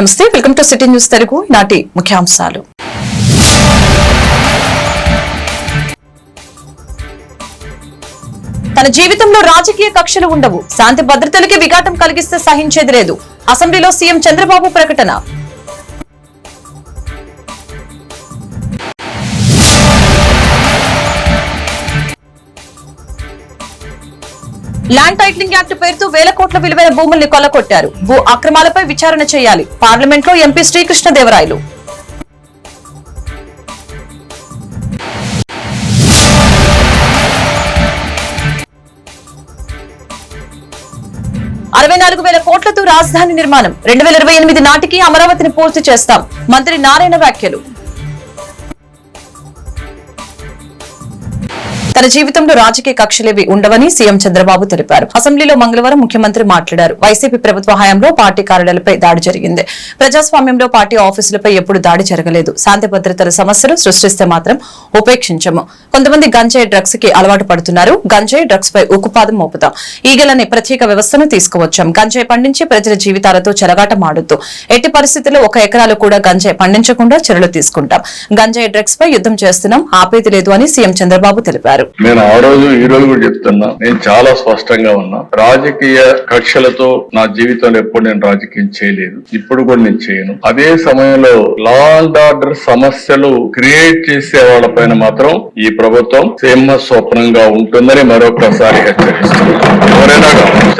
నమస్తే welcome to city news Telugu నాటి ముఖ్యాంశాలు. తన జీవితంలో రాజకీయ కక్షలు ఉండవు. శాంతి భద్రతలకి విఘాతం కలిగిస్తే సహించేది లేదు. అసెంబ్లీలో సీఎం చంద్రబాబు ప్రకటన. ల్యాండ్ టైటిలింగ్ యాక్ట్ పేరుతో వేల కోట్ల విలువైన భూముల్ని కొల్లగొట్టారు. భూ అక్రమాలపై విచారణ చేయాలి. పార్లమెంట్లో ఎంపీ శ్రీకృష్ణదేవరాయలు. అరవై నాలుగు వేల కోట్లతో రాజధాని నిర్మాణం. రెండు వేల ఇరవై ఎనిమిది నాటికి అమరావతిని పూర్తి చేస్తాం. మంత్రి నారాయణ వ్యాఖ్యలు. తన జీవితంలో రాజకీయ కక్షలేవి ఉండవని సీఎం చంద్రబాబు తెలిపారు. అసెంబ్లీలో మంగళవారం ముఖ్యమంత్రి మాట్లాడారు. వైసీపీ ప్రభుత్వ హయాంలో పార్టీ కార్యాలయాలపై దాడి జరిగింది. ప్రజాస్వామ్యంలో పార్టీ ఆఫీసులపై ఎప్పుడు దాడి జరగలేదు. శాంతి భద్రతల సమస్యలు సృష్టిస్తే మాత్రం ఉపేక్షించము. కొంతమంది గంజాయి డ్రగ్స్కి అలవాటు పడుతున్నారు. గంజాయి డ్రగ్స్ పై ఉక్కుపాదం మోపుతాం. ఈగలనే ప్రత్యేక వ్యవస్థను తీసుకువచ్చాం. గంజాయి పండించి ప్రజల జీవితాలతో చెలగాట ఆడొద్దు ఎట్టి పరిస్థితుల్లో ఒక ఎకరాలు కూడా గంజాయి పండించకుండా చర్యలు తీసుకుంటాం. గంజాయి డ్రగ్స్ పై యుద్ధం చేస్తున్నాం. ఆపేది లేదు అని సీఎం చంద్రబాబు తెలిపారు. నేను ఆ రోజు ఈ రోజు కూడా చెప్తున్నా నేను చాలా స్పష్టంగా ఉన్నా. రాజకీయ కక్షలతో నా జీవితంలో ఎప్పుడు నేను రాజకీయం చేయలేదు. ఇప్పుడు కూడా నేను చేయను. అదే సమయంలో లా అండ్ ఆర్డర్ సమస్యలు క్రియేట్ చేసే వాళ్ళ పైన మాత్రం ఈ ప్రభుత్వం సింహ స్వప్నంగా ఉంటుందని మరొకసారి హెచ్చరిస్తున్నాను. ఎవరైనా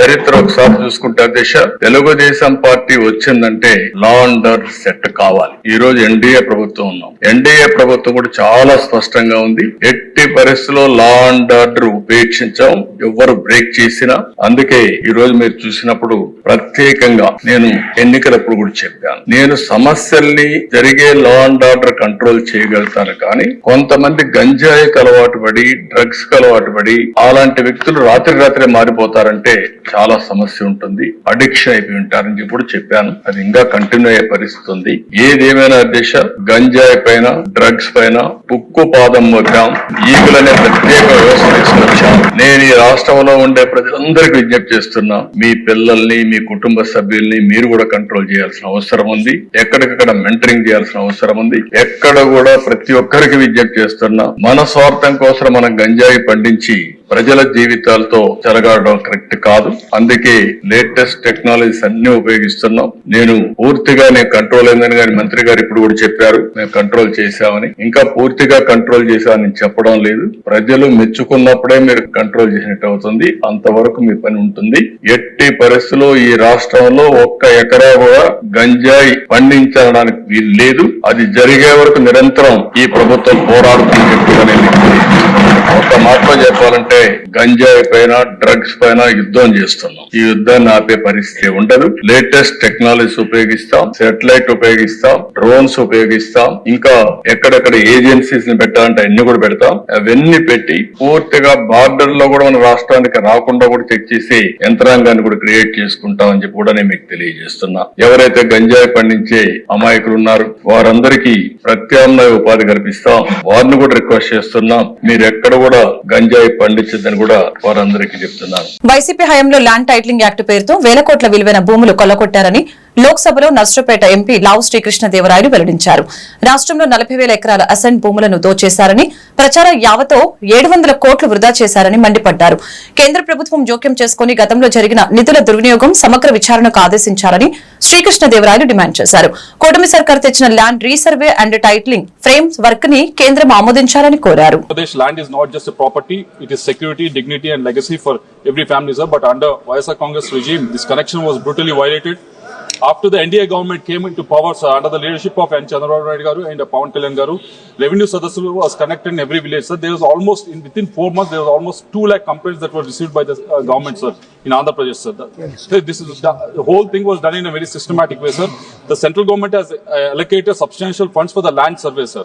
చరిత్ర ఒకసారి చూసుకుంటే దిశ తెలుగుదేశం పార్టీ వచ్చిందంటే లా అండ్ ఆర్డర్ సెట్ కావాలి. ఈ రోజు ఎన్డీఏ ప్రభుత్వం ఉన్నాం. ఎన్డీఏ ప్రభుత్వం కూడా చాలా స్పష్టంగా ఉంది. ఎట్టి పరిస్థితుల్లో లా అండ్ ఆర్డర్ ఉపేక్షించాం. ఎవరు బ్రేక్ చేసినా. అందుకే ఈ రోజు మీరు చూసినప్పుడు ప్రత్యేకంగా నేను ఎన్నికలప్పుడు కూడా చెప్పాను. నేను సమస్యల్ని జరిగే లా అండ్ ఆర్డర్ కంట్రోల్ చేయగలుగుతాను కానీ కొంతమంది గంజాయికి అలవాటు పడి డ్రగ్స్కి అలవాటు పడి అలాంటి వ్యక్తులు రాత్రి రాత్రి మారిపోతారంటే చాలా సమస్య ఉంటుంది. అడిక్షన్ అయిపోయి ఉంటారని చెప్పి కూడా చెప్పాను. అది ఇంకా కంటిన్యూ అయ్యే పరిస్థితి ఉంది. ఏదేమైనా దిశ గంజాయి పైన డ్రగ్స్ పైన ఉక్కు పాదం మోపాం ఈగులనే ప్రత్యేక వ్యవస్థ తీసుకొచ్చాం నేను ఈ రాష్ట్రంలో ఉండే ప్రజలందరికీ విజ్ఞప్తి చేస్తున్నా మీ పిల్లల్ని మీ కుటుంబ సభ్యుల్ని మీరు కూడా కంట్రోల్ చేయాల్సిన అవసరం ఉంది. ఎక్కడికక్కడ మెంటరింగ్ చేయాల్సిన అవసరం ఉంది. ఎక్కడ కూడా ప్రతి ఒక్కరికి విజ్ఞప్తి చేస్తున్నా మన స్వార్థం కోసం మనం గంజాయి పండించి ప్రజల జీవితాలతో చెలగాడడం కరెక్ట్ కాదు. అందుకే లేటెస్ట్ టెక్నాలజీస్ అన్ని ఉపయోగిస్తున్నాం. నేను పూర్తిగా నేను కంట్రోల్ అయిందని కానీ మంత్రి గారు ఇప్పుడు కూడా చెప్పారు. మేము కంట్రోల్ చేశామని. ఇంకా పూర్తిగా కంట్రోల్ చేశామని చెప్పడం లేదు. ప్రజలు మెచ్చుకున్నప్పుడే మీరు కంట్రోల్ చేసినట్టు అవుతుంది. అంతవరకు మీ పని ఉంటుంది. ఎట్టి పరిస్థితుల్లో ఈ రాష్ట్రంలో ఒక్క ఎకరా కూడా గంజాయి పండించడానికి వీలు లేదు. అది జరిగే వరకు నిరంతరం ఈ ప్రభుత్వం పోరాడుతుంది ఒక మాటలో చెప్పాలంటే గంజాయి పైన డ్రగ్స్ పైన యుద్ధం చేస్తున్నాం. ఈ యుద్ధాన్ని ఆపే పరిస్థితి ఉండదు. లేటెస్ట్ టెక్నాలజీస్ ఉపయోగిస్తాం సెటిలైట్ ఉపయోగిస్తాం డ్రోన్స్ ఉపయోగిస్తాం. ఇంకా ఎక్కడెక్కడ ఏజెన్సీస్ని పెట్టాలంటే అన్ని కూడా పెడతాం. అవన్నీ పెట్టి పూర్తిగా బార్డర్లో కూడా మన రాష్ట్రానికి రాకుండా కూడా చెక్ చేసి యంత్రాంగాన్ని కూడా క్రియేట్ చేసుకుంటాం అని చెప్పి కూడా నేను మీకు తెలియజేస్తున్నా. ఎవరైతే గంజాయి పండించే అమాయకులు ఉన్నారు వారందరికీ ప్రత్యామ్నాయ ఉపాధి కల్పిస్తాం. వారిని కూడా రిక్వెస్ట్ చేస్తున్నాం. మీరు ఎక్కడ కూడా గంజాయి వచ్చిందని కూడా వారందరికీ చెప్తున్నాను. వైసీపీ హయాంలో ల్యాండ్ టైటిలింగ్ యాక్ట్ పేరుతో వేల కోట్ల విలువైన భూములు కొల్లగొట్టారని లోక్సభలో నర్సపేట ఎంపీ లావు శ్రీకృష్ణదేవరాయలు వెల్లడించారు రాష్ట్రంలో నలభై వేల ఎకరాల అసెంట్ భూములను దోచేశారని ప్రచార యావతో ఏడు వందల కోట్లు వృధా చేశారని మండిపడ్డారు కేంద్ర ప్రభుత్వం జోక్యం చేసుకుని గతంలో జరిగిన నిధుల దుర్వినియోగం సమగ్ర విచారణకు ఆదేశించాలని శ్రీకృష్ణదేవరాయలు డిమాండ్ చేశారు కూటమి సర్కార్ తెచ్చిన ల్యాండ్ రీసర్వే అండ్ టైటిలింగ్ ఫ్రేమ్ వర్క్ని కేంద్రం ఆమోదించాలని కోరారు dignity, and legacy for every family, sir. But under YSR Congress regime, this connection was brutally violated. After the NDA government came into power, sir, under the leadership of N. Chandrababu Naidu garu and Pawan Kalyan garu, revenue Sadasulu was connected in every village, sir. There was almost, in within four months, there was almost two lakh complaints that were received by the uh, government, sir, in Andhra Pradesh, sir. The- sir, this is the, the whole thing was done in a very systematic way, sir. The central government has uh, allocated substantial funds for the land survey, sir.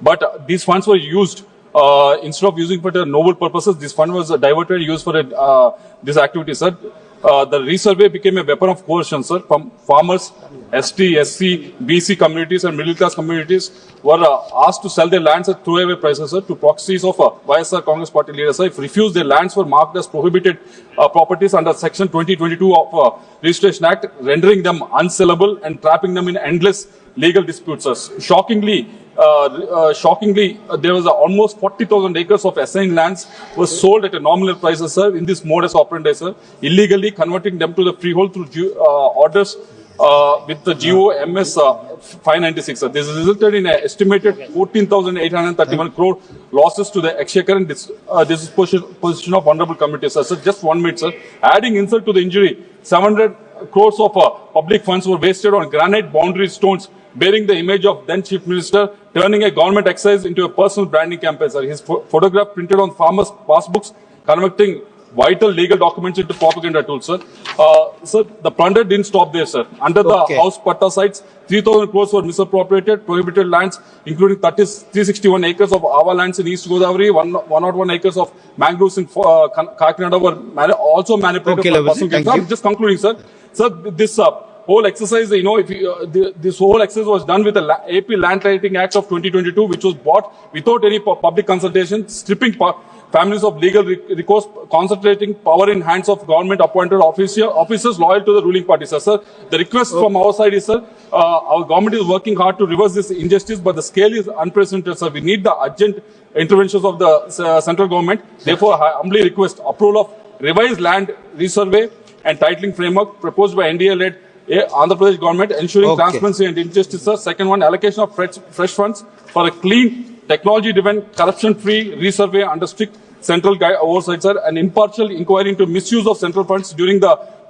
But uh, these funds were used uh, instead of using for the noble purposes. This fund was diverted used for uh, this activity, sir. Uh, the resurvey became a weapon of coercion, sir, from farmers, ST, SC, BC communities and middle class communities were uh, asked to sell their lands at throwaway prices, sir, to proxies of uh, YSR Congress Party leaders, sir. If refused, their lands were marked as prohibited uh, properties under Section 2022 of uh, Registration Act, rendering them unsellable and trapping them in endless legal disputes, sir. Shockingly, shockingly, uh, there was uh, almost 40,000 acres of assigned lands was sold at a nominal price, sir, in this modus operandi, sir, illegally converting them to the freehold through uh, orders uh, with the GO MS uh, 596. Sir. This resulted in an estimated 14,831 crore losses to the exchequer and this, uh, this is position, position of honorable committee. Sir. sir, just one minute, sir. Adding insult to the injury, 700 crores of uh, public funds were wasted on granite boundary stones bearing the image of then chief minister, turning a government exercise into a personal branding campaign. Sir. His pho- photograph printed on farmers' passbooks, converting vital legal documents into propaganda tools, sir. Uh, sir, the plunder didn't stop there, sir. Under the Okay. House Patta sites, 3,000 crores were misappropriated, prohibited lands, including 30, 361 acres of Ava lands in East Godavari, one, 101 acres of mangroves in uh, Kakinada were mani- also manipulated Okay, for personal gain. I'm just concluding, sir. Sir, this uh, whole exercise, you know, if you, uh, the, this whole exercise was done with the La- AP Land Titling Act of 2022, which was bought without any pu- public consultation, stripping families of legal re- recourse, concentrating power in hands of government-appointed officer, officers loyal to the ruling party, sir. Sir, the request from our side is, sir, uh, our government is working hard to reverse this injustice, but the scale is unprecedented, sir. We need the urgent interventions of the uh, central government. Therefore, I humbly request approval of revised land resurvey and titling framework proposed by NDA-led Andhra Pradesh government, ensuring Okay. transparency and injustice. sir. Second one, allocation of fresh, fresh funds for a clean, technology-driven, corruption-free resurvey under strict central oversight, sir, and impartial inquiry into misuse of central funds during the previous regime with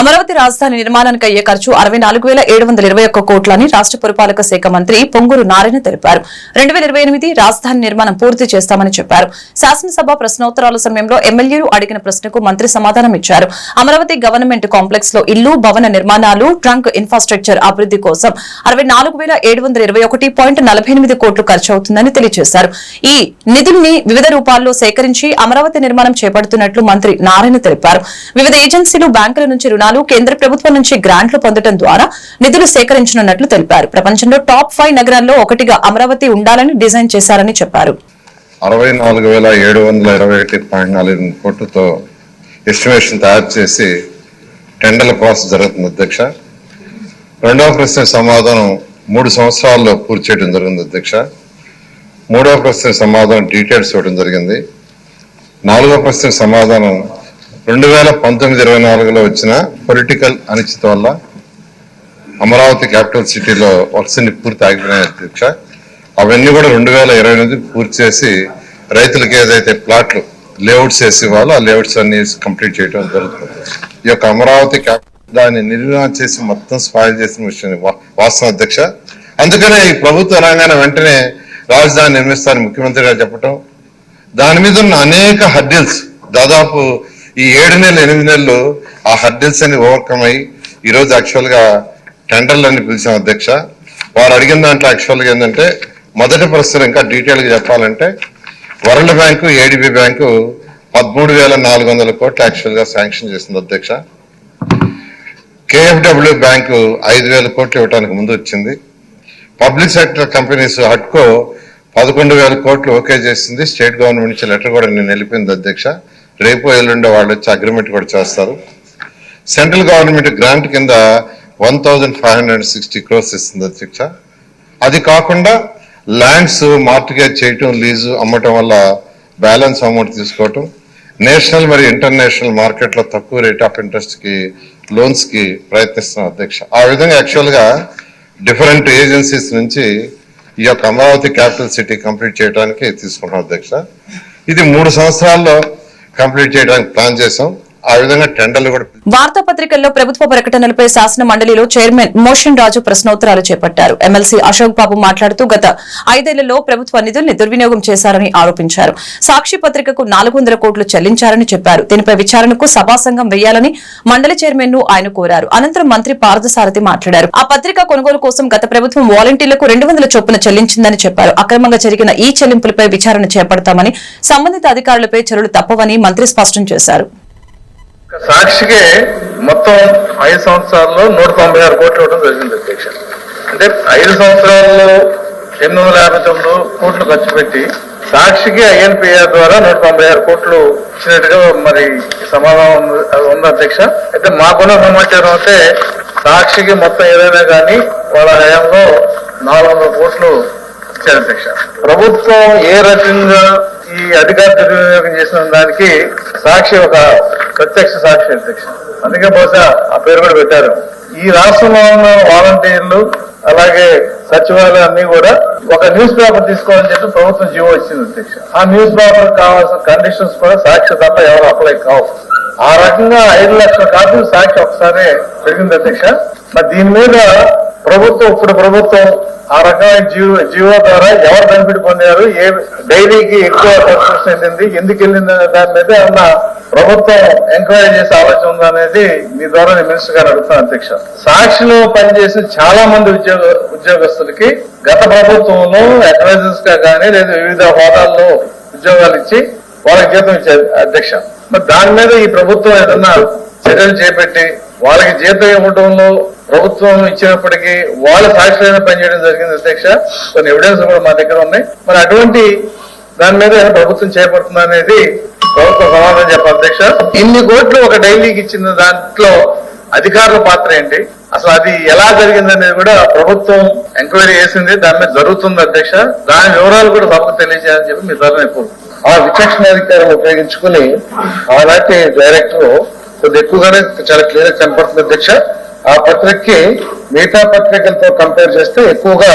Amaravati రాజధాని నిర్మాణానికి అయ్యే ఖర్చు అరవై నాలుగు వేల ఏడు వందల ఇరవై ఒక్క కోట్లని రాష్ట్ర పురపాలక శాఖ మంత్రి పొంగూరు నారాయణ తెలిపారు. రెండు వేల ఇరవై ఎనిమిది రాజధాని నిర్మాణం పూర్తి చేస్తామని చెప్పారు. శాసనసభ ప్రశ్నోత్తరాల సమయంలో ఎమ్మెల్యేలు అడిగిన ప్రశ్నకు మంత్రి సమాధానం ఇచ్చారు. అమరావతి గవర్నమెంట్ కాంప్లెక్స్లో ఇల్లు భవన నిర్మాణాలు ట్రంక్ ఇన్ఫ్రాస్ట్రక్చర్ అభివృద్ధి కోసం అరవై నాలుగు వేల ఏడు వందల ఇరవై ఒకటి పాయింట్ నలభై ఎనిమిది కోట్లు ఖర్చు అవుతుందని తెలియజేశారు. ఈ నిధుల్ని వివిధ రూపాల్లో సేకరించి అమరావతి నిర్మాణం చేపడుతున్నట్లు మంత్రి నారాయణ తెలిపారు. వివిధ ఏజెన్సీలు బ్యాంకుల నుంచి రుణాలు కేంద్ర ప్రభుత్వం నుంచి గ్రాంట్లు పొందడం ద్వారా నిధులు సేకరించనున్నట్లు తెలిపారు. ప్రపంచంలో టాప్ ఫైవ్ నగరాల్లో ఒకటిగా అమరావతి ఉండాలని డిజైన్ చేశారని చెప్పారు. అరవై నాలుగు వేల ఏడు వందల ఇరవై ఒకటి పాయింట్ నాలుగు కోట్లతో ఎస్టిమేషన్ తయారు చేసి టెండర్ల ప్రాసెస్ జరుగుతుంది అధ్యక్ష. రెండవ ప్రశ్న సమాధానం మూడు సంవత్సరాల్లో పూర్తి చేయడం జరిగింది అధ్యక్ష. మూడవ ప్రశ్న సమాధానం డీటెయిల్స్ ఇవ్వడం జరిగింది. నాలుగవ ప్రశ్న సమాధానం రెండు వేల పంతొమ్మిది ఇరవై నాలుగులో వచ్చిన పొలిటికల్ అనిశ్చిత వల్ల అమరావతి క్యాపిటల్ సిటీలో వర్క్స్ని పూర్తి ఆగిపోయినాయి అధ్యక్ష. అవన్నీ కూడా రెండు వేల ఇరవై ఎనిమిది పూర్తి చేసి రైతులకి ఏదైతే ప్లాట్లు లేఅవుట్స్ వేసి ఇవ్వాలో ఆ లేఅవుట్స్ అన్ని కంప్లీట్ చేయడం జరుగుతుంది. ఈ యొక్క అమరావతి క్యాపిటల్ దాన్ని నిర్మాణం చేసి మొత్తం స్పాయిల్ చేసిన విషయం వా- వాస్తవం అధ్యక్ష. అందుకనే ఈ ప్రభుత్వ రంగాన్ని వెంటనే రాజధాని నిర్మిస్తారని ముఖ్యమంత్రి గారు చెప్పటం దాని మీద ఉన్న అనేక హర్డిల్స్ దాదాపు ఈ ఏడు నెలలు ఎనిమిది నెలలు ఆ హర్డిల్స్ అని ఓవర్కమ్ అయ్యి ఈరోజు యాక్చువల్గా టెండర్లు అని పిలిచాం అధ్యక్ష. వారు అడిగిన దాంట్లో యాక్చువల్గా ఏంటంటే మొదటి ప్రశ్న ఇంకా డీటెయిల్గా చెప్పాలంటే వరల్డ్ బ్యాంకు ఏడిబి బ్యాంకు పదమూడు వేల నాలుగు వందల కోట్లు యాక్చువల్గా శాంక్షన్ చేసింది అధ్యక్ష. కేఎఫ్డబ్ల్యూ బ్యాంకు ఐదు వేల కోట్లు ఇవ్వడానికి ముందు వచ్చింది. పబ్లిక్ సెక్టర్ కంపెనీస్ హట్కో పదకొండు వేల కోట్లు ఓకే చేసింది. స్టేట్ గవర్నమెంట్ నుంచి లెటర్ కూడా నేను వెళ్ళిపోయింది అధ్యక్ష. రేపు ఎల్లుండే వాళ్ళు వచ్చి అగ్రిమెంట్ కూడా చేస్తారు. సెంట్రల్ గవర్నమెంట్ గ్రాంట్ కింద one thousand five hundred sixty crores ఇస్తుంది అధ్యక్ష. అది కాకుండా ల్యాండ్స్ మార్టిగేజ్ చేయటం లీజు అమ్మటం వల్ల బ్యాలెన్స్ అమౌంట్ తీసుకోవటం నేషనల్ మరియు ఇంటర్నేషనల్ మార్కెట్లో తక్కువ రేట్ ఆఫ్ ఇంట్రెస్ట్కి లోన్స్కి ప్రయత్నిస్తున్నాం అధ్యక్ష. ఆ విధంగా యాక్చువల్గా డిఫరెంట్ ఏజెన్సీస్ నుంచి ఈ యొక్క అమరావతి క్యాపిటల్ సిటీ కంప్లీట్ చేయడానికి తీసుకుంటున్నాం అధ్యక్ష. ఇది మూడు సంవత్సరాల్లో కంప్లీట్ చేయడానికి ప్లాన్ చేసాం ఆ విధంగా టెండర్లు కూడా వార్తాపత్రికల్లో ప్రభుత్వ ప్రకటనలపై శాసన మండలిలో చైర్మన్ మోషన్ రాజు ప్రశ్నోత్తరాలు చేపట్టారు. ఎమ్మెల్సీ అశోక్ బాబు మాట్లాడుతూ గత ఐదేళ్ళలో ప్రభుత్వ నిధుల్ని దుర్వినియోగం చేశారని ఆరోపించారు. సాక్షి పత్రికకు నాలుగు వందల కోట్లు చెల్లించారని చెప్పారు. దీనిపై విచారణకు సభాసంఘం వేయాలని మండలి చైర్మన్ను ఆయన కోరారు. అనంతరం మంత్రి పార్థసారథి మాట్లాడారు. ఆ పత్రిక కొనుగోలు కోసం గత ప్రభుత్వం వాలంటీర్లకు రెండు వందల చొప్పున చెల్లించిందని చెప్పారు. అక్రమంగా జరిగిన ఈ చెల్లింపులపై విచారణ చేపడతామని సంబంధిత అధికారులపై చర్యలు తప్పవని మంత్రి స్పష్టం చేశారు. సాక్షికి మొత్తం ఐదు సంవత్సరాల్లో నూట తొంభై ఆరు కోట్లు ఇవ్వడం జరిగింది అధ్యక్ష. అంటే ఐదు సంవత్సరాల్లో ఎనిమిది వందల యాభై తొమ్మిది కోట్లు ఖర్చు పెట్టి సాక్షికి ఐఎన్పిఆర్ ద్వారా నూట తొంభై ఆరు కోట్లు ఇచ్చినట్టుగా మరి సమాధానం ఉంది- అది ఉంది అధ్యక్ష. అయితే మాకున్న సమాచారం అయితే సాక్షికి మొత్తం ఏదైనా కానీ వాళ్ళ హయాంలో నాలుగు వందల కోట్లు ఇచ్చారు అధ్యక్ష. ప్రభుత్వం ఏ రకంగా ఈ అధికార దుర్వినియోగం చేసిన దానికి సాక్షి ఒక ప్రత్యక్ష సాక్షి అధ్యక్ష అందుకే బహుశా ఆ పేరు కూడా పెట్టారు. ఈ రాష్ట్రంలో ఉన్న వాలంటీర్లు అలాగే సచివాలయం అన్ని కూడా ఒక న్యూస్ పేపర్ తీసుకోవాలని చెప్పి ప్రభుత్వం జీవో ఇచ్చింది అధ్యక్ష ఆ న్యూస్ పేపర్ కావాల్సిన కండిషన్స్ కూడా సాక్షి తప్ప ఎవరు అప్లై కావు. ఆ రకంగా ఐదు లక్షల కాపీలు సాక్షి ఒకసారి పెరిగింది అధ్యక్ష. మరి దీని మీద ప్రభుత్వం ఇప్పుడు ప్రభుత్వం ఆ రకమైన జీవో జీవో ద్వారా ఎవరు బెనిఫిట్ పొందారు? ఏ డైరీకి ఎక్కువ సక్సెస్ వెళ్ళింది ఎందుకు వెళ్ళింది అనే దాని మీద ఏమన్నా ప్రభుత్వం ఎంక్వైరీ చేసే ఆలోచన ఉందనేది అనేది మీ ద్వారా నేను మినిస్టర్ గారు అడుగుతాను అధ్యక్ష. సాక్షిలో పనిచేసిన చాలా మంది ఉద్యోగ ఉద్యోగస్తులకి గత ప్రభుత్వంలో అడ్వైజర్స్గా కానీ లేదా వివిధ హోదాల్లో ఉద్యోగాలు ఇచ్చి వాళ్ళకి జీతం ఇచ్చారు అధ్యక్ష. మరి దాని మీద ఈ ప్రభుత్వం ఏదన్నా చర్యలు చేపట్టి వాళ్ళకి జీతం ఇవ్వడంలో ప్రభుత్వం ఇచ్చినప్పటికీ వాళ్ళ సాక్షులైన పనిచేయడం జరిగింది అధ్యక్ష. కొన్ని ఎవిడెన్స్ కూడా మా దగ్గర ఉన్నాయి. మరి అటువంటి దాని మీద ప్రభుత్వం చేపడుతుంది అనేది ప్రభుత్వం సమాధానం చెప్పాలి అధ్యక్ష. ఇన్ని కోట్లు ఒక డైలీకి ఇచ్చిన దాంట్లో అధికారుల పాత్ర ఏంటి? అసలు అది ఎలా జరిగింది అనేది కూడా ప్రభుత్వం ఎంక్వైరీ చేసింది. దాని మీద జరుగుతుంది అధ్యక్ష. దాని వివరాలు కూడా సభకు తెలియజేయాలని చెప్పి మీ ద్వారా ఆ విచక్షణ అధికారం ఉపయోగించుకుని ఆనాటి డైరెక్టర్ కొద్ది ఎక్కువగానే చాలా క్లియర్ కనపడుతుంది అధ్యక్ష. ఆ పత్రికకి మిగతా పత్రికలతో కంపేర్ చేస్తే ఎక్కువగా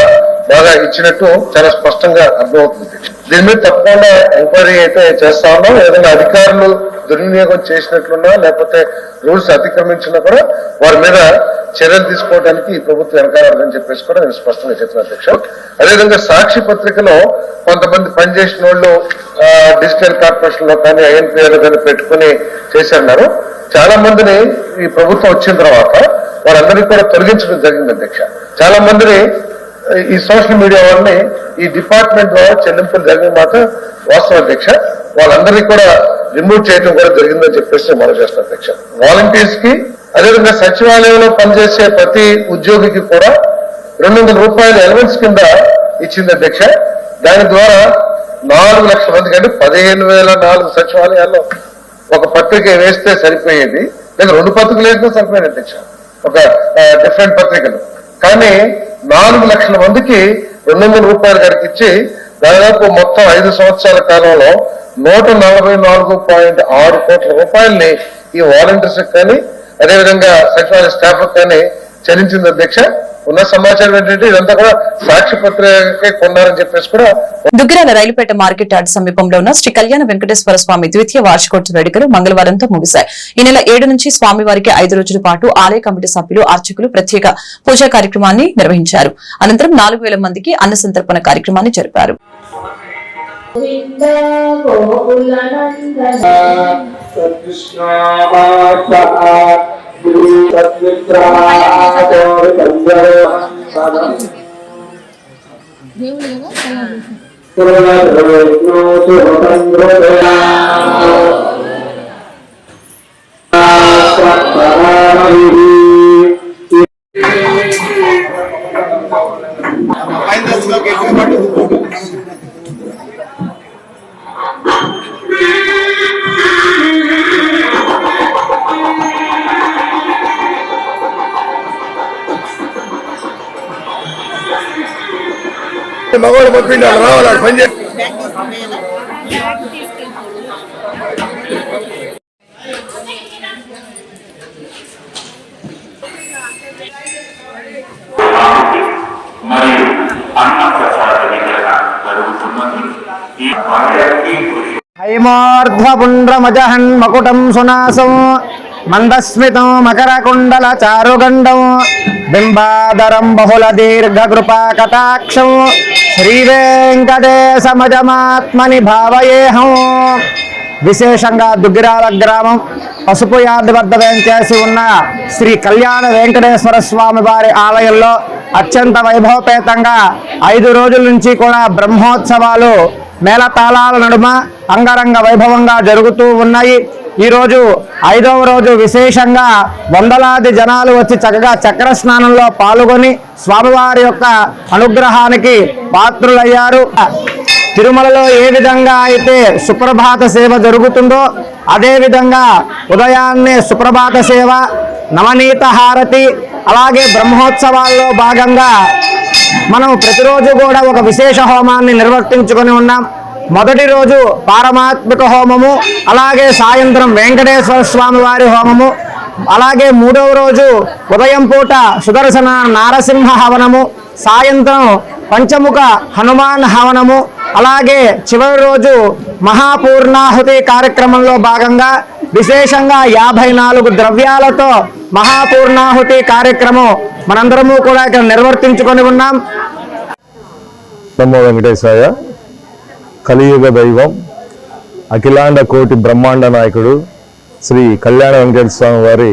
బాగా ఇచ్చినట్టు చాలా స్పష్టంగా అర్థమవుతుంది దీని మీద తప్పకుండా ఎంక్వైరీ అయితే చేస్తా ఉన్నాం. ఏదైనా అధికారులు దుర్వినియోగం చేసినట్లున్నా లేకపోతే రూల్స్ అతిక్రమించినా కూడా వారి మీద చర్యలు తీసుకోవడానికి ఈ ప్రభుత్వం వెనకాలని చెప్పేసి కూడా నేను స్పష్టంగా చెప్తున్నాను అధ్యక్ష. అదేవిధంగా సాక్షి పత్రికలో కొంతమంది పనిచేసిన వాళ్ళు డిజిటల్ కార్పొరేషన్లో కానీ ఐఎన్పిఆర్ కానీ పెట్టుకుని చేశారన్నారు. చాలా మందిని ఈ ప్రభుత్వం వచ్చిన తర్వాత వారందరినీ కూడా తొలగించడం జరిగింది అధ్యక్ష. చాలా మందిని ఈ సోషల్ మీడియా వాళ్ళని ఈ డిపార్ట్మెంట్ ద్వారా చెల్లింపులు జరిగిన మాట వాస్తవ అధ్యక్ష. వాళ్ళందరినీ కూడా రిమూవ్ చేయడం కూడా జరిగిందని చెప్పేసి మనం చేస్తాం అధ్యక్ష. వాలంటీర్స్కి అదేవిధంగా సచివాలయంలో పనిచేసే ప్రతి ఉద్యోగికి కూడా రెండు వందల రూపాయల ఎలవెన్స్ కింద ఇచ్చింది అధ్యక్ష. దాని ద్వారా నాలుగు లక్షల మందికి అంటే పదిహేను వేల నాలుగు సచివాలయాల్లో ఒక పత్రిక వేస్తే సరిపోయేది లేదా రెండు పత్రికలు వేస్తే సరిపోయేది అధ్యక్ష. ఒక డిఫరెంట్ పత్రికలు. కానీ నాలుగు లక్షల మందికి రెండు వందల రూపాయలు గారికి ఇచ్చి దాదాపు మొత్తం ఐదు సంవత్సరాల కాలంలో నూట నలభై నాలుగు పాయింట్ ఆరు కోట్ల రూపాయల్ని ఈ వాలంటీర్స్ కానీ అదేవిధంగా సచివాలయ స్టాఫ్ కానీ చెల్లించింది అధ్యక్ష. ఉన్న సమాచారం ఏంటంటే ఇదంతా కూడా సాక్షి పత్రికే కొన్నారని చెప్పేసి కూడా దుగ్గిరాల రైలుపేట మార్కెట్ యార్డ్ సమీపంలో ఉన్న శ్రీ కళ్యాణ వెంకటేశ్వర స్వామి ద్వితీయ వార్షికోత్సవ వేడుకలు మంగళవారంతో ముగిశాయి. ఈ నెల ఏడు నుంచి స్వామివారికి ఐదు రోజుల పాటు ఆలయ కమిటీ సభ్యులు అర్చకులు ప్రత్యేక పూజా కార్యక్రమాన్ని నిర్వహించారు. అనంతరం నాలుగు వేల మందికి అన్న సంతర్పణ కార్యక్రమాన్ని జరిపారు. గోవింద గోకులనందన మగవాడు పంపిండి వాళ్ళు రావాలి వాళ్ళు పని చేయాలి మరియు సునాసం మందస్మితం మకరకుండల చారుగండం బింబాదరం బహుళ దీర్ఘ కృపా కటాక్షం శ్రీ వెంకటేశమజమాత్మని భావయేహం విశేషంగా దుగ్గిరాల గ్రామం పసుపు యాదవర్ధనం చేసి ఉన్న శ్రీ కళ్యాణ వెంకటేశ్వర స్వామి వారి ఆలయంలో అత్యంత వైభవపేతంగా ఐదు రోజుల నుంచి కూడా బ్రహ్మోత్సవాలు మేళతాళాల నడుమ అంగరంగ వైభవంగా జరుగుతూ ఉన్నాయి. ఈరోజు ఐదవ రోజు విశేషంగా వందలాది జనాలు వచ్చి చక్కగా చక్ర స్నానంలో పాల్గొని స్వామివారి యొక్క అనుగ్రహానికి పాత్రులయ్యారు. తిరుమలలో ఏ విధంగా అయితే సుప్రభాత సేవ జరుగుతుందో అదే విధంగా ఉదయాన్నే సుప్రభాత సేవ నవనీత హారతి అలాగే బ్రహ్మోత్సవాల్లో భాగంగా మనం ప్రతిరోజు కూడా ఒక విశేష హోమాన్ని నిర్వర్తించుకొని ఉన్నాం. మొదటి రోజు పారమాత్మిక హోమము అలాగే సాయంత్రం వెంకటేశ్వర స్వామి వారి హోమము అలాగే మూడవ రోజు ఉదయం పూట సుదర్శన నారసింహ హవనము సాయంత్రం పంచముఖ హనుమాన్ హవనము అలాగే చివరి రోజు మహాపూర్ణాహుతి కార్యక్రమంలో భాగంగా విశేషంగా యాభై నాలుగు ద్రవ్యాలతో మహాపూర్ణాహుతి కార్యక్రమం మనందరము కూడా ఇక్కడ నిర్వర్తించుకొని ఉన్నాం. నమో వెంకటేశాయ. కలియుగ దైవం అఖిలాండ కోటి బ్రహ్మాండ నాయకుడు శ్రీ కళ్యాణ వెంకటేశ్వర స్వామి వారి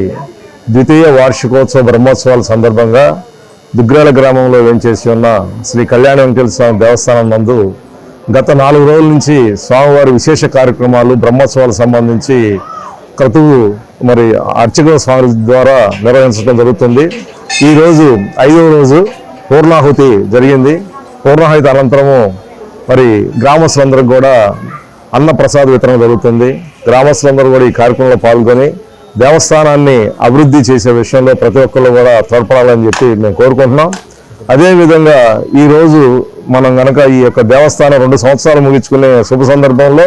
ద్వితీయ వార్షికోత్సవ బ్రహ్మోత్సవాల సందర్భంగా దుగ్రాల గ్రామంలో వేంచేసి ఉన్న శ్రీ కళ్యాణ వెంకటేశ్వర స్వామి దేవస్థానం నందు గత నాలుగు రోజుల నుంచి స్వామివారి విశేష కార్యక్రమాలు బ్రహ్మోత్సవాలకు సంబంధించి క్రతువు మరి అర్చక స్వామి ద్వారా నిర్వహించడం జరుగుతుంది. ఈరోజు ఐదవ రోజు పూర్ణాహుతి జరిగింది. పూర్ణాహుతి అనంతరము మరి గ్రామస్తులందరికీ కూడా అన్న ప్రసాద వితరణ జరుగుతుంది. గ్రామస్తులందరూ కూడా ఈ కార్యక్రమంలో పాల్గొని దేవస్థానాన్ని అభివృద్ధి చేసే విషయంలో ప్రతి ఒక్కళ్ళు కూడా తోడ్పడాలని చెప్పి మేము కోరుకుంటున్నాం. అదేవిధంగా ఈరోజు మనం గనక ఈ యొక్క దేవస్థానం రెండు సంవత్సరాలు ముగించుకునే శుభ సందర్భంలో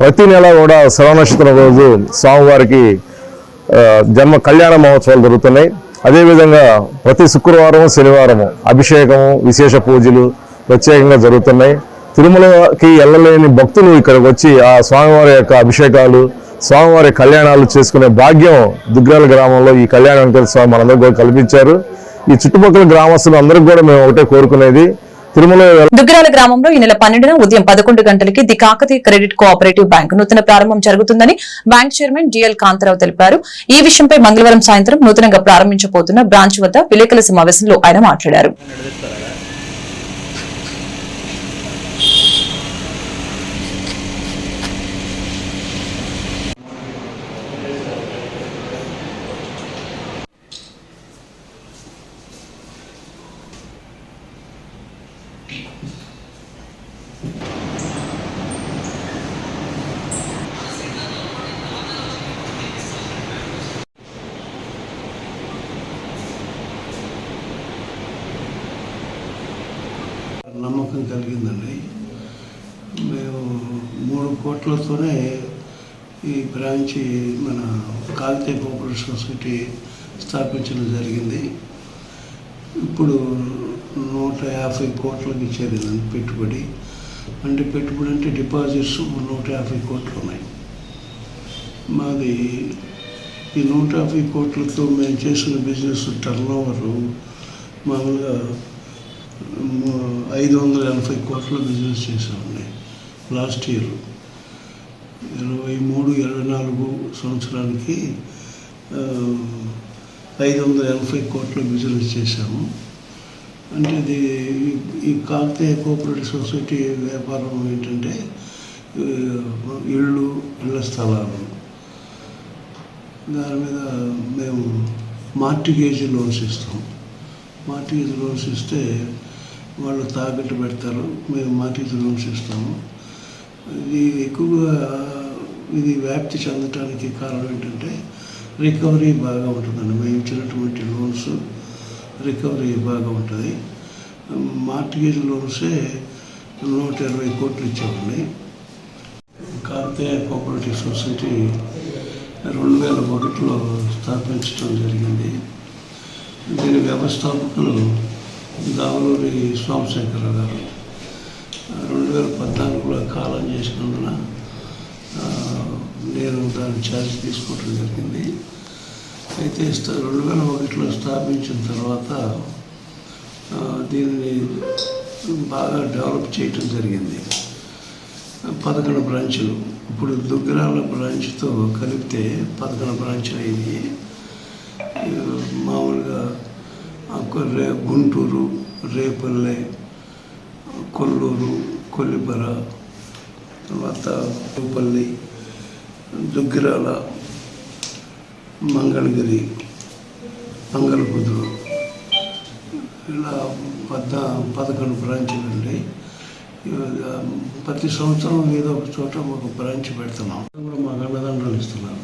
ప్రతి నెల కూడా శ్రవణక్షత్రం రోజు స్వామివారికి జన్మ కళ్యాణ మహోత్సవాలు జరుగుతున్నాయి. అదేవిధంగా ప్రతి శుక్రవారం శనివారం అభిషేకము విశేష పూజలు ప్రత్యేకంగా జరుగుతున్నాయి. తిరుమలకి వెళ్ళలేని భక్తులు ఇక్కడికి వచ్చి ఆ స్వామివారి యొక్క అభిషేకాలు స్వామివారి కళ్యాణాలు చేసుకునే భాగ్యం దుగ్గల గ్రామంలో ఈ కళ్యాణ వెంకట స్వామి మనందరికీ కూడా కల్పించారు. ఈ చుట్టుపక్కల గ్రామస్తులు అందరికీ కూడా మేము ఒకటే కోరుకునేది తిరుమల దుగ్గిరాల గ్రామంలో ఈ నెల పన్నెండున ఉదయం పదకొండు గంటలకి the Kakatiya credit cooperative bank నూతన ప్రారంభం జరుగుతుందని బ్యాంక్ చైర్మన్ డిఎల్ కాంతారావు తెలిపారు. ఈ విషయంపై మంగళవారం సాయంత్రం నూతనంగా ప్రారంభించబోతున్న బ్రాంచ్ వద్ద విలేకరుల సమావేశంలో ఆయన మాట్లాడారు. మేము మూడు కోట్లతోనే ఈ బ్రాంచి మన కాగితే కోఆపరేటివ్ సొసైటీ స్థాపించడం జరిగింది. ఇప్పుడు నూట యాభై కోట్లకి చేరింది పెట్టుబడి. అంటే పెట్టుబడి అంటే డిపాజిట్స్ నూట యాభై కోట్లు ఉన్నాయి మాది ఈ నూట యాభై కోట్లతో మేము చేసిన బిజినెస్ టర్న్ ఓవరు మామూలుగా ఐదు వందల ఎనభై కోట్ల బిజినెస్ చేసామండి లాస్ట్ ఇయర్ ఇరవై మూడు ఇరవై నాలుగు సంవత్సరానికి ఐదు వందల ఎనభై కోట్ల బిజినెస్ చేశాము. అంటే ఇది ఈ- కాకతీయ కోఆపరేటివ్ సొసైటీ వ్యాపారం ఏంటంటే ఇళ్ళు ఇళ్ళ స్థలాలు. దాని మీద మేము మార్టిగేజ్ లోన్స్ ఇస్తాం. మార్టిగేజ్ లోన్స్ ఇస్తే వాళ్ళు తాకట్టు పెడతారు. మేము మార్టిగేజ్ లోన్స్ ఇస్తాము. ఇది ఎక్కువగా ఇది వ్యాప్తి చెందటానికి కారణం ఏంటంటే రికవరీ బాగా ఉంటుందండి. మేము ఇచ్చినటువంటి లోన్స్ రికవరీ బాగా ఉంటుంది. మార్టిగేజ్ లోన్సే నూట ఇరవై కోట్లు ఇచ్చామండి. కార్తీయ కోఆపరేటివ్ సొసైటీ రెండు వేల ఒకటిలో స్థాపించడం జరిగింది. దీని వ్యవస్థాపకులు దావలూరి సోమశేఖర గారు. రెండు వేల పద్నాలుగులో కాలం చేసినందున నేను దాని ఛార్జ్ తీసుకోవటం జరిగింది. అయితే రెండు వేల ఒకటిలో స్థాపించిన తర్వాత దీనిని బాగా డెవలప్ చేయటం జరిగింది. పదకొండు బ్రాంచులు. ఇప్పుడు దుగ్గరాల బ్రాంచ్తో కలిపితే పదకొండు బ్రాంచ్లు అయింది మామూలుగా గుంటూరు రేపల్లె కొల్లూరు కొల్లిపర తర్వాత పూపల్లి దుగ్గిరాల మంగళగిరి మంగళపుదురు. ఇలా పద్ద పదకొండు బ్రాంచ్లు అండి. ప్రతి సంవత్సరం ఏదో ఒక చోట ఒక బ్రాంచ్ పెడుతున్నాం. కూడా మాకు అన్నదండలు ఇస్తున్నారు.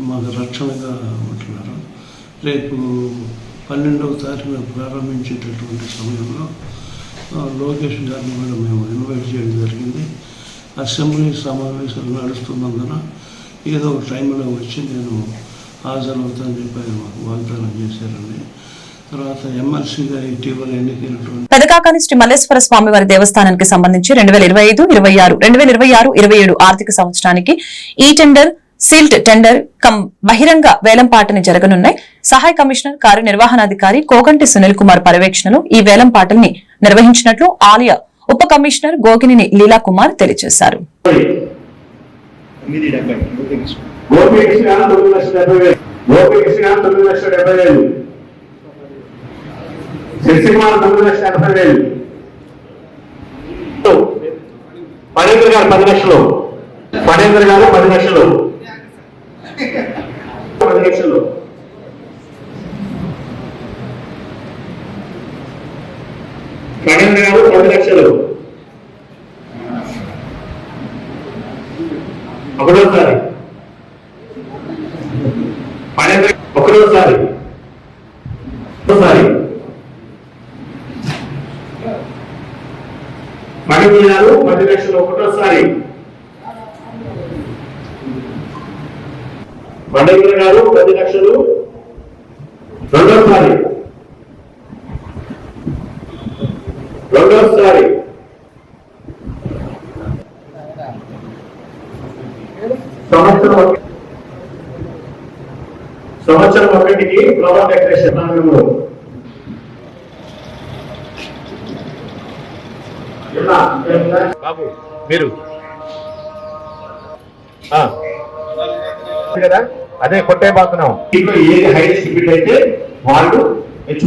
మాకు రక్షణగా ఉంటున్నారు. రేపు పన్నెండవ తారీఖున ప్రారంభించేటటువంటి సమయంలో లోకేష్ గారిని కూడా మేము ఇన్వైట్ చేయడం జరిగింది. అసెంబ్లీ సమావేశాలు నడుస్తున్నందున ఏదో ఒక టైంలో వచ్చి నేను హాజరవుతానని చెప్పి ఆయన మాకు వాగ్దానం చేశారండి. తర్వాత పెదకాకాని శ్రీ మల్లేశ్వర స్వామి వారి దేవస్థానానికి సంబంధించి రెండు వేల ఇరవై ఐదు ఇరవై ఆరు రెండు వేల ఇరవై ఆరు ఇరవై ఏడు ఆర్థిక సంవత్సరానికి ఈ టెండర్ సీల్డ్ టెండర్ కమ్ బహిరంగ వేలంపాటని జరగనున్నాయి. సహాయ కమిషనర్ కార్యనిర్వహణాధికారి కోగంటి సునీల్ కుమార్ పర్యవేక్షణలో ఈ వేలంపాటల్ని నిర్వహించినట్లు ఆలయ ఉప కమిషనర్ గోగినేని లీలా కుమార్ తెలియజేశారు. గోపికృష్ణ గారు పది లక్షలు. పనేంద్ర గారు పది లక్షలు. పది లక్షలు గారు పది లక్షలు. ఒకటోసారి. పన్నెండు ఒకటోసారి. ఒకసారి పన్నెండు గారు పది లక్షలు ఒకటోసారి. పన్నెండు గారు పది లక్షలు రెండోసారి రెండోసారి సంవత్సరం ఒక- సంవత్సరం ఒకటికి ఫ్లవర్ డెకరేషన్ నాలుగు బాబు మీరు ఆ. కదా అదే కొట్టే ఇంట్లో ఏది హైయెస్ట్ బిడ్ అయితే వాళ్ళు హెచ్చు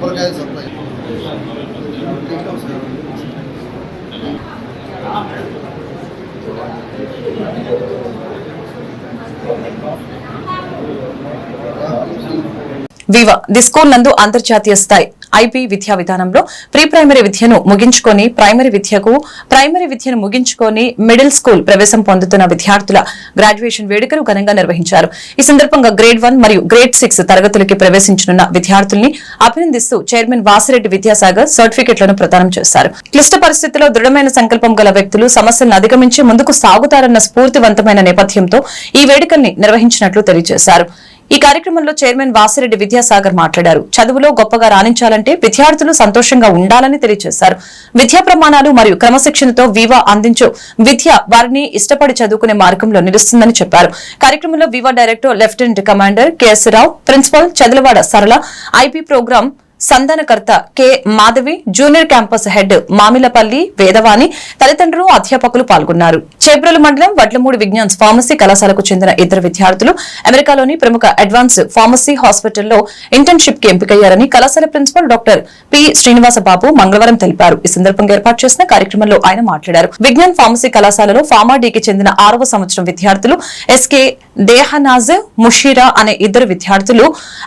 పాల్గొనగా వివా ది నందు అంతర్జాతీయ స్థాయి. ఐబీ విద్యా విధానంలో ప్రీ ప్రైమరీ విద్యను ముగించుకొని ప్రైమరీ విద్యకు ప్రైమరీ విద్యను ముగించుకొని మిడిల్ స్కూల్ ప్రవేశం పొందుతున్న విద్యార్థుల గ్రాడ్యుయేషన్ వేడుకను ఘనంగా నిర్వహించారు. ఈ సందర్భంగా గ్రేడ్ వన్ మరియు గ్రేడ్ సిక్స్ తరగతులకి ప్రవేశించనున్న విద్యార్థుల్ని అభినందిస్తూ చైర్మన్ వాసిరెడ్డి విద్యాసాగర్ సర్టిఫికెట్లను ప్రదానం చేశారు. క్లిష్ట పరిస్థితుల్లో దృఢమైన సంకల్పం గల వ్యక్తులు సమస్యలను అధిగమించి ముందుకు సాగుతారన్న స్ఫూర్తివంతమైన నేపథ్యంతో ఈ వేడుకల్ని నిర్వహించినట్లు తెలియజేశారు. ఈ కార్యక్రమంలో చైర్మన్ వాసిరెడ్డి విద్యాసాగర్ మాట్లాడారు. చదువులో గొప్పగా రాణించాలంటే విద్యార్థులు సంతోషంగా ఉండాలని తెలియజేశారు. విద్యా ప్రమాణాలు మరియు క్రమశిక్షణతో వివా అందించు విద్య వారిని ఇష్టపడి చదువుకునే మార్గంలో నిలుస్తుందని చెప్పారు. కార్యక్రమంలో Viva director lieutenant commander K S Rao principal Chadalavada Sarala IP program సంధానకర్త K. Madhavi junior campus head Mamillapalli Vedavani తల్లిదండ్రులు అధ్యాపకులు పాల్గొన్నారు. చేబ్రలు మండలం వడ్లమూడి విజ్ఞాన్స్ ఫార్మసీ కళాశాలకు చెందిన ఇద్దరు విద్యార్థులు అమెరికాలోని ప్రముఖ అడ్వాన్స్ ఫార్మసీ హాస్పిటల్లో ఇంటర్న్షిప్కి ఎంపికయ్యారని కళాశాల principal doctor P. Srinivasa Babu మంగళవారం తెలిపారు. ఈ సందర్భంగా ఏర్పాటు చేసిన కార్యక్రమంలో ఆయన మాట్లాడారు. విజ్ఞాన్ ఫార్మసీ కళాశాలలో ఫార్మాడీకి చెందిన ఆరవ సంవత్సరం విద్యార్థులు ఎస్కే దేహనాజ్ ముషీరా అనే ఇద్దరు విద్యార్థులు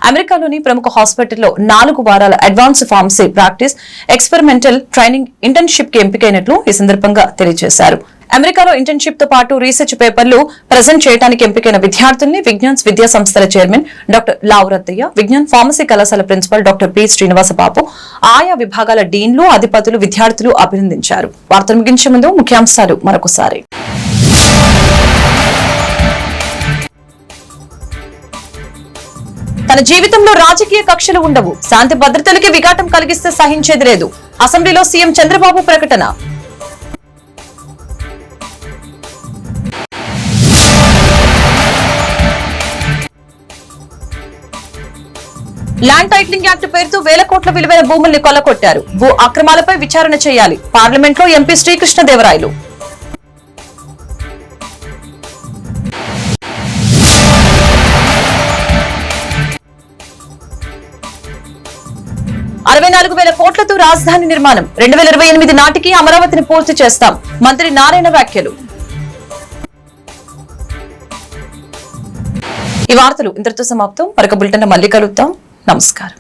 అమెరికాలోని ప్రముఖ హాస్పిటల్లో నాలుగు వారాల advance pharmacy practice experimental training ఇంటర్న్షిప్కి ఎంపికైనట్లు ఈ సందర్భంగా తెలియజేశారు. అమెరికాలో ఇంటర్న్షిప్తో పాటు రీసెర్చ్ పేపర్లు ప్రజెంట్ చేయడానికి ఎంపికైన విద్యార్థుల్ని విజ్ఞాన్స్ విద్యా సంస్థల chairman doctor Lavu Rathaiah Vignan pharmacy కళాశాల principal doctor P. Srinivasa Babu ఆయా విభాగాల డీన్లు అధిపతులు విద్యార్థులు అభినందించారు. వార్తలు ముగించే ముందు ముఖ్యాంశాలు మరొకసారి. తన జీవితంలో రాజకీయ కక్షలు ఉండవు. శాంతి భద్రతలకి విఘాటం కలిగిస్తే సహించేది లేదు అసెంబ్లీలో సీఎం చంద్రబాబు ప్రకటన. ల్యాండ్ టైటిలింగ్ యాక్ట్ పేరుతో వేల కోట్ల విలువైన భూముల్ని కొల్లగొట్టారు. భూ అక్రమాలపై విచారణ చేయాలి. పార్లమెంట్లో ఎంపీ శ్రీకృష్ణదేవరాయలు. నాలుగు వేల కోట్లతో రాజధాని నిర్మాణం. రెండు వేల ఇరవై ఎనిమిది నాటికి అమరావతిని పూర్తి చేస్తాం. మంత్రి నారాయణ వ్యాఖ్యలు. ఈ వార్తలు ఇంతటితో సమాప్తం. మరొక బులెటిన్ మళ్ళీ కలుద్దాం. నమస్కారం.